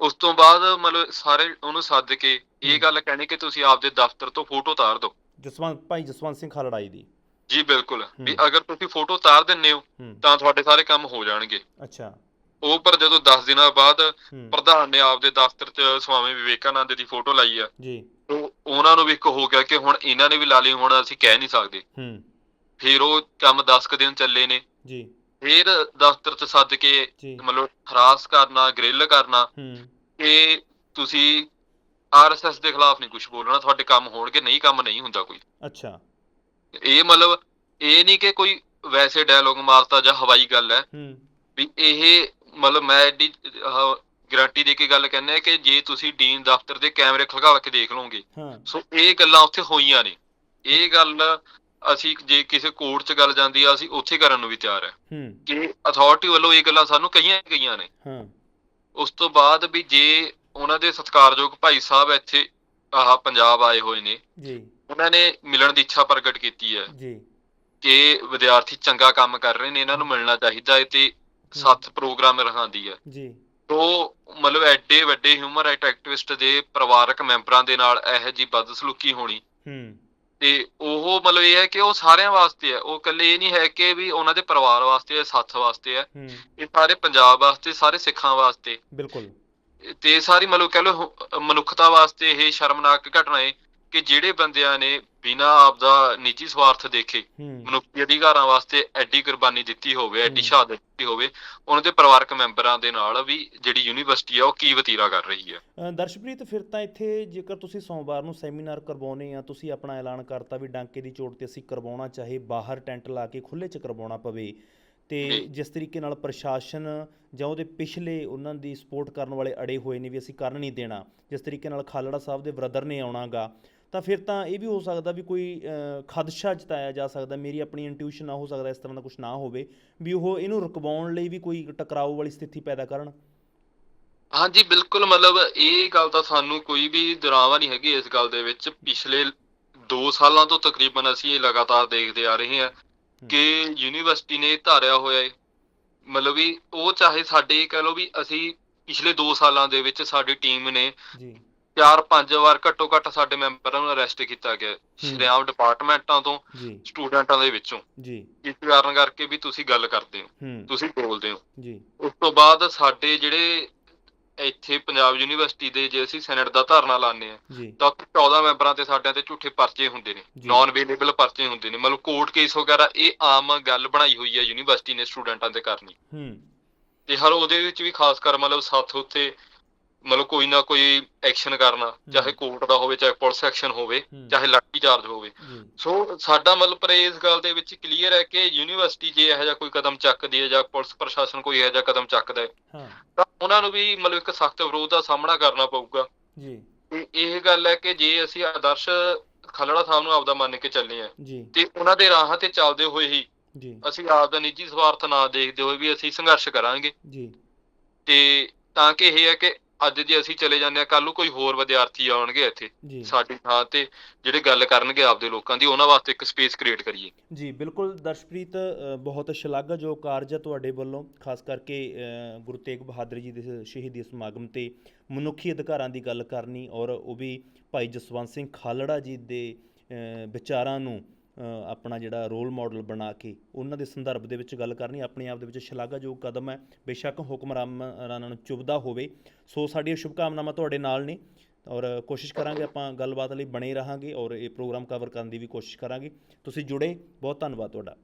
ਉਸ ਤੋਂ ਬਾਅਦ ਮਤਲਬ ਸਾਰੇ ਉਹਨੂੰ ਸੱਦ ਕੇ ਇਹ। ਗੱਲ ਕਹਿਣੀ ਕਿ ਤੁਸੀਂ ਆਪਦੇ ਦਫ਼ਤਰ ਤੋਂ ਫੋਟੋ ਉਤਾਰ ਦਿਓ। ਜਸਵੰਤ ਭਾਈ ਜਸਵੰਤ ਸਿੰਘ ਖਾਲੜਾਈ ਦੀ। ਜੀ ਬਿਲਕੁਲ। ਵੀ। ਅਗਰ ਤੁਸੀਂ ਫੋਟੋ ਉਤਾਰ ਦਿੰਦੇ ਹੋ ਹੂੰ। ਤਾਂ ਤੁਹਾਡੇ ਸਾਰੇ ਕੰਮ ਹੋ ਜਾਣਗੇ। ਅੱਛਾ। ਉਹ ਪਰ ਜਦੋਂ 10 ਦਿਨਾਂ ਬਾਅਦ ਹੂੰ। ਪ੍ਰਧਾਨ ਨੇ ਆਪਦੇ ਦਫ਼ਤਰ 'ਚ ਸਵਾਮੀ ਵਿਵੇਕਾਨੰਦ ਦੀ ਫੋਟੋ ਲਾਈ ਆ ਜੀ। ਉਹ ਉਹਨਾਂ ਨੂੰ ਵੀ ਇੱਕ ਹੋ ਗਿਆ ਕਿ ਹੁਣ ਇਹਨਾਂ ਨੇ ਵੀ ਲਾ ਲਈ ਹੁਣ ਅਸੀਂ ਕਹਿ ਨਹੀਂ ਸਕਦੇ। ਹੂੰ। ਫਿਰ ਉਹ ਕੰਮ 10 ਕੁ ਦਿਨ ਚੱਲੇ ਨੇ। ਜੀ। ਫਿਰ ਦਫ਼ਤਰ 'ਚ ਸੱਦ ਕੇ ਜੀ। ਮਤਲਬ ਹਰਾਸ ਕਰਨਾ ਗ੍ਰਿਲ ਕਰਨਾ ਹੂੰ। ਕਿ ਤੁਸੀਂ ਆਰਐਸਐਸ ਦੇ ਖਿਲਾਫ ਨਹੀਂ ਕੁਝ ਬੋਲਣਾ ਤੁਹਾਡੇ ਕੰਮ ਹੋਣਗੇ ਨਹੀਂ ਕੰਮ ਨਹੀਂ ਹੁੰਦਾ ਕੋਈ। ਅੱਛਾ। ਇਹ ਮਤਲਬ ਇਹ ਨਹੀਂ ਕਿ ਕੋਈ ਵੈਸੇ ਡਾਇਲੋਗ ਮਾਰਤਾ ਜਾਂ ਹਵਾਈ ਗੱਲ ਹੈ। ਹੂੰ। ਵੀ ਇਹ ਮਤਲਬ ਮੈਂ ਐਡੀ ਗਾਰੰਟੀ ਦੇ ਕੇ ਗੱਲ ਕਹਿੰਦਾ ਕਿ ਜੇ ਤੁਸੀਂ ਡੀਨ ਦਫ਼ਤਰ ਦੇ ਕੈਮਰੇ ਖਲਗਾ ਕੇ ਦੇਖ ਲਓਗੇ ਹਾਂ। ਸੋ ਇਹ ਗੱਲਾਂ ਉੱਥੇ ਹੋਈਆਂ ਨੇ। ਇਹ ਗੱਲ ਅਸੀਂ ਜੇ ਕਿਸੇ ਕੋਰਟ 'ਚ ਗੱਲ ਜਾਂਦੀ ਆ ਅਸੀਂ ਉੱਥੇ ਕਰਨ ਨੂੰ ਵੀ ਤਿਆਰ ਹੈ ਹੂੰ। ਕਿ ਅਥਾਰਟੀ ਵੱਲੋਂ ਇਹ ਗੱਲਾਂ ਸਾਨੂੰ ਕਹੀਆਂ ਗਈਆਂ ਨੇ। ਹਾਂ। ਉਸ ਤੋਂ ਬਾਅਦ ਵੀ ਜੇ ਉਹਨਾਂ ਦੇ ਸਤਿਕਾਰਯੋਗ ਭਾਈ ਸਾਹਿਬ ਇੱਥੇ ਆਹ ਪੰਜਾਬ ਆਏ ਹੋਏ ਨੇ ਜੀ। ਉਹਨਾਂ ਨੇ ਮਿਲਣ ਦੀ ਇੱਛਾ ਪ੍ਰਗਟ ਕੀਤੀ ਹੈ ਜੀ। ਕਿ ਵਿਦਿਆਰਥੀ ਚੰਗਾ ਕੰਮ ਕਰ ਰਹੇ ਨੇ ਇਹਨਾਂ ਨੂੰ ਮਿਲਣਾ ਚਾਹੀਦਾ ਹੈ ਤੇ ਸੱਤ ਪ੍ਰੋਗਰਾਮ ਰਖਾਉਂਦੀ ਹੈ। ਜੀ। ਤੋ ਮਤਲਬ ਐਡੇ ਵੱਡੇ ਹਿਊਮਨ ਰਾਈਟ ਐਕਟਿਵਿਸਟ ਦੇ ਪਰਿਵਾਰਕ ਮੈਂਬਰਾਂ ਦੇ ਨਾਲ ਇਹੋ ਜੀ ਬਦਸਲੂਕੀ ਹੋਣੀ ਹੂੰ। ਤੇ ਉਹ ਮਤਲਬ ਇਹ ਹੈ ਕਿ ਉਹ ਸਾਰਿਆਂ ਵਾਸਤੇ ਹੈ। ਉਹ ਇਕੱਲੇ ਇਹ ਨਹੀਂ ਹੈ ਕਿ ਵੀ ਉਹਨਾਂ ਦੇ ਪਰਿਵਾਰ ਵਾਸਤੇ ਹੈ ਸਾਥ ਵਾਸਤੇ ਹੈ। ਇਹ ਸਾਰੇ ਪੰਜਾਬ ਵਾਸਤੇ ਸਾਰੇ ਸਿੱਖਾਂ ਵਾਸਤੇ। ਬਿਲਕੁਲ। ਤੇ ਸਾਰੀ ਮਤਲਬ ਕਹਿ ਲਓ ਹੁ- ਮਨੁੱਖਤਾ ਵਾਸਤੇ ਇਹ ਸ਼ਰਮਨਾਕ ਘਟਨਾ ਹੈ ਕਿ ਜਿਹੜੇ ਬੰਦਿਆਂ ਨੇ ਬਿਨਾਂ ਆਪਦਾ ਨਿੱਜੀ ਸਵਾਰਥ ਦੇਖੇ ਮਨੁੱਖੀ ਅਧਿਕਾਰਾਂ ਵਾਸਤੇ ਐਡੀ ਕੁਰਬਾਨੀ ਦਿੱਤੀ ਹੋਵੇ ਐਡੀ। ਸ਼ਹਾਦਤ ਦਿੱਤੀ ਹੋਵੇ ਉਹਨਾਂ ਦੇ ਪਰਿਵਾਰਕ ਮੈਂਬਰਾਂ ਦੇ ਨਾਲ ਵੀ ਜਿਹੜੀ ਯੂਨੀਵਰਸਿਟੀ ਆ ਉਹ ਕੀ ਵਤੀਰਾ ਕਰ ਰਹੀ ਹੈ ਦਰਸ਼ਪ੍ਰੀਤ ਫਿਰ ਤਾਂ ਇੱਥੇ ਜੇਕਰ ਤੁਸੀਂ ਸੋਮਵਾਰ ਨੂੰ ਸੈਮੀਨਾਰ ਕਰਵਾਉਨੇ ਆ ਤੁਸੀਂ ਆਪਣਾ ਐਲਾਨ ਕਰਤਾ ਵੀ ਡਾਂਕੇ ਦੀ ਚੋਟ ਤੇ ਅਸੀਂ ਕਰਵਾਉਣਾ ਚਾਹੇ ਬਾਹਰ ਟੈਂਟ ਲਾ ਕੇ ਖੁੱਲੇ 'ਚ ਕਰਵਾਉਣਾ ਪਵੇ ਤੇ। ਜਿਸ ਤਰੀਕੇ ਨਾਲ ਪ੍ਰਸ਼ਾਸਨ ਜਾਂ ਉਹਦੇ ਪਿਛਲੇ ਉਹਨਾਂ ਦੀ ਸਪੋਰਟ ਕਰਨ ਵਾਲੇ ਅੜੇ ਹੋਏ ਨੇ ਵੀ ਅਸੀਂ ਕਰਨ ਨਹੀਂ ਦੇਣਾ ਜਿਸ ਤਰੀਕੇ ਨਾਲ ਖਾਲੜਾ ਸਾਹਿਬ ਦੇ ਬ੍ਰਦਰ ਨੇ ਆਉਣਾਗਾ ਤਾਂ ਫਿਰ ਤਾਂ ਇਹ ਵੀ ਹੋ ਸਕਦਾ ਵੀ ਕੋਈ ਖਦਸ਼ਾ ਜਤਾਇਆ ਜਾ ਸਕਦਾ ਮੇਰੀ ਆਪਣੀ ਇੰਟੂਇਸ਼ਨ ਨਾ ਹੋ ਸਕਦਾ ਇਸ ਤਰ੍ਹਾਂ ਦਾ ਕੁਝ ਨਾ ਹੋਵੇ ਵੀ ਉਹ ਇਹਨੂੰ ਰੁਕਵਾਉਣ ਲਈ ਵੀ ਕੋਈ ਟਕਰਾਓ ਵਾਲੀ ਸਥਿਤੀ ਪੈਦਾ ਕਰਨ। ਹਾਂਜੀ ਬਿਲਕੁਲ ਮਤਲਬ ਇਹ ਗੱਲ ਤਾਂ ਸਾਨੂੰ ਕੋਈ ਵੀ ਦੁਰਾਵਾ ਨਹੀਂ ਹੈਗੀ ਇਸ ਗੱਲ ਦੇ ਵਿੱਚ। ਪਿਛਲੇ 2 ਸਾਲਾਂ ਤੋਂ ਤਕਰੀਬਨ ਅਸੀਂ ਇਹ ਲਗਾਤਾਰ ਦੇਖਦੇ ਆ ਰਹੇ ਹਾਂ ਕਿ ਯੂਨੀਵਰਸਿਟੀ ਨੇ ਧਾਰਿਆ ਹੋਇਆ ਹੈ। ਮਤਲਬ ਵੀ ਉਹ ਚਾਹੇ ਸਾਡੇ ਕਹਿ ਲਓ ਵੀ ਅਸੀਂ ਪਿਛਲੇ 2 ਸਾਲਾਂ ਦੇ ਵਿੱਚ ਸਾਡੀ ਟੀਮ ਨੇ ਜੀ। ਚਾਰ ਪੰਜ ਵਾਰ ਘੱਟੋ ਘੱਟ ਸਾਡੇ ਮੈਂਬਰਾਂ ਨੂੰ ਅਰੈਸਟ ਕੀਤਾ ਗਿਆ ਸ਼੍ਰੀਆਮ ਡਿਪਾਰਟਮੈਂਟਾਂ ਤੋਂ ਸਟੂਡੈਂਟਾਂ ਦੇ ਵਿੱਚੋਂ। ਜੀ। ਇਸ ਕਾਰਨ ਕਰਕੇ ਵੀ ਤੁਸੀਂ ਗੱਲ ਕਰਦੇ ਹੋ। ਤੁਸੀਂ ਬੋਲਦੇ ਹੋ। ਜੀ। ਉਸ ਤੋਂ ਬਾਅਦ ਸਾਡੇ ਜਿਹੜੇ ਇੱਥੇ ਪੰਜਾਬ ਯੂਨੀਵਰਸਿਟੀ ਦੇ ਜੇ ਅਸੀਂ ਸੈਨੇਟ ਦਾ ਧਰਨਾ ਲਾਉਂਦੇ ਆ ਤਾਂ ਉੱਥੇ 14 ਮੈਂਬਰਾਂ ਤੇ ਸਾਡਿਆਂ ਤੇ ਝੂਠੇ ਪਰਚੇ ਹੁੰਦੇ ਨੇ। ਨਾਨ ਅਵੇਲੇਬਲ ਪਰਚੇ ਹੁੰਦੇ ਨੇ। ਮਤਲਬ ਕੋਰਟ ਕੇਸ ਵਗੈਰਾ ਇਹ ਆਮ ਗੱਲ ਬਣਾਈ ਹੋਈ ਹੈ ਯੂਨੀਵਰਸਿਟੀ ਨੇ ਸਟੂਡੈਂਟਾਂ ਤੇ ਕਰਨੀ ਹੂੰ। ਤੇ ਹਰ ਉਹਦੇ ਵਿੱਚ ਵੀ ਖਾਸ ਕਰ ਮਤਲਬ ਸਾਥ ਉੱਥੇ ਮਤਲਬ ਕੋਈ ਨਾ ਕੋਈ ਐਕਸ਼ਨ ਕਰਨਾ ਚਾਹੇ ਕੋਰਟ ਦਾ ਹੋਵੇ ਚਾਹੇ ਪੁਲਿਸ ਐਕਸ਼ਨ ਹੋਵੇ। ਚਾਹੇ ਲਾਠੀ ਚਾਰਜ ਹੋਵੇ। ਸੋ ਸਾਡਾ ਮਤਲਬ ਪਰ ਇਸ ਗੱਲ ਦੇ ਵਿੱਚ ਕਲੀਅਰ ਹੈ ਕਿ ਯੂਨੀਵਰਸਿਟੀ ਜੇ ਇਹੋ ਜਿਹਾ ਕੋਈ ਕਦਮ ਚੱਕਦੀ ਹੈ ਜਾਂ ਪੁਲਿਸ ਪ੍ਰਸ਼ਾਸਨ ਕੋਈ ਇਹੋ ਜਿਹਾ ਕਦਮ ਚੱਕਦਾ ਹੈ ਤਾਂ ਉਹਨਾਂ ਨੂੰ ਵੀ ਮਤਲਬ ਇੱਕ ਸਖਤ ਵਿਰੋਧ ਦਾ ਸਾਹਮਣਾ ਕਰਨਾ ਪਊਗਾ। ਜੀ। ਇਹ ਗੱਲ ਹੈ ਕਿ ਜੇ ਅਸੀਂ ਆਦਰਸ਼ ਖਲੜਾ ਸਾਹਿਬ ਨੂੰ ਆਪਦਾ ਮੰਨ ਕੇ ਚੱਲੇ ਆ ਤੇ ਉਹਨਾਂ ਦੇ ਰਾਹਾਂ ਤੇ ਚੱਲਦੇ ਹੋਏ ਹੀ ਜੀ। ਅਸੀਂ ਆਪਦਾ ਨਿੱਜੀ ਸਵਾਰਥ ਨਾ ਦੇਖਦੇ ਹੋਏ ਵੀ ਅਸੀਂ ਸੰਘਰਸ਼ ਕਰਾਂਗੇ। ਜੀ। ਤੇ ਤਾਂ ਕਿ ਇਹ ਹੈ ਕਿ ਅੱਜ ਜੇ ਅਸੀਂ ਚਲੇ ਜਾਂਦੇ ਆ ਕੱਲ ਨੂੰ ਕੋਈ ਹੋਰ ਵਿਦਿਆਰਥੀ ਆਉਣਗੇ ਇੱਥੇ ਸਾਡੀ ਥਾਂ ਤੇ ਜਿਹੜੇ ਗੱਲ ਕਰਨਗੇ ਆਪਦੇ ਲੋਕਾਂ ਦੀ ਉਹਨਾਂ ਵਾਸਤੇ ਇੱਕ ਸਪੇਸ ਕ੍ਰੀਏਟ ਕਰੀਏ। ਜੀ ਬਿਲਕੁਲ ਦਰਸ਼ਪ੍ਰੀਤ ਬਹੁਤ ਸ਼ਲਾਘਾਯੋਗ ਕਾਰਜ ਹੈ ਤੁਹਾਡੇ ਵੱਲੋਂ ਖਾਸ ਕਰਕੇ ਗੁਰੂ ਤੇਗ ਬਹਾਦਰ ਜੀ ਦੇ ਸ਼ਹੀਦੀ ਸਮਾਗਮ ਤੇ ਮਨੁੱਖੀ ਅਧਿਕਾਰਾਂ ਦੀ ਗੱਲ ਕਰਨੀ ਔਰ ਉਹ ਵੀ ਭਾਈ ਜਸਵੰਤ ਸਿੰਘ ਖਾਲੜਾ ਜੀ ਦੇ ਵਿਚਾਰਾਂ ਨੂੰ ਆਪਣਾ ਜਿਹੜਾ ਰੋਲ ਮਾਡਲ ਬਣਾ ਕੇ ਉਹਨਾਂ ਦੇ ਸੰਦਰਭ ਦੇ ਵਿੱਚ ਗੱਲ ਕਰਨੀ, ਆਪਣੇ ਆਪ ਦੇ ਵਿੱਚ ਸ਼ਲਾਘਾਯੋਗ ਕਦਮ ਹੈ। ਬੇਸ਼ੱਕ ਹੁਕਮਰਾਨਾਂ ਨੂੰ ਚੁਭਦਾ ਹੋਵੇ। ਸੋ ਸਾਡੀਆਂ ਸ਼ੁਭਕਾਮਨਾਵਾਂ ਤੁਹਾਡੇ ਨਾਲ ਨੇ ਔਰ ਕੋਸ਼ਿਸ਼ ਕਰਾਂਗੇ ਆਪਾਂ ਗੱਲਬਾਤ ਲਈ ਬਣੇ ਰਹਾਂਗੇ ਔਰ ਇਹ ਪ੍ਰੋਗਰਾਮ ਕਵਰ ਕਰਨ ਦੀ ਵੀ ਕੋਸ਼ਿਸ਼ ਕਰਾਂਗੇ। ਤੁਸੀਂ ਜੁੜੇ, ਬਹੁਤ ਧੰਨਵਾਦ ਤੁਹਾਡਾ।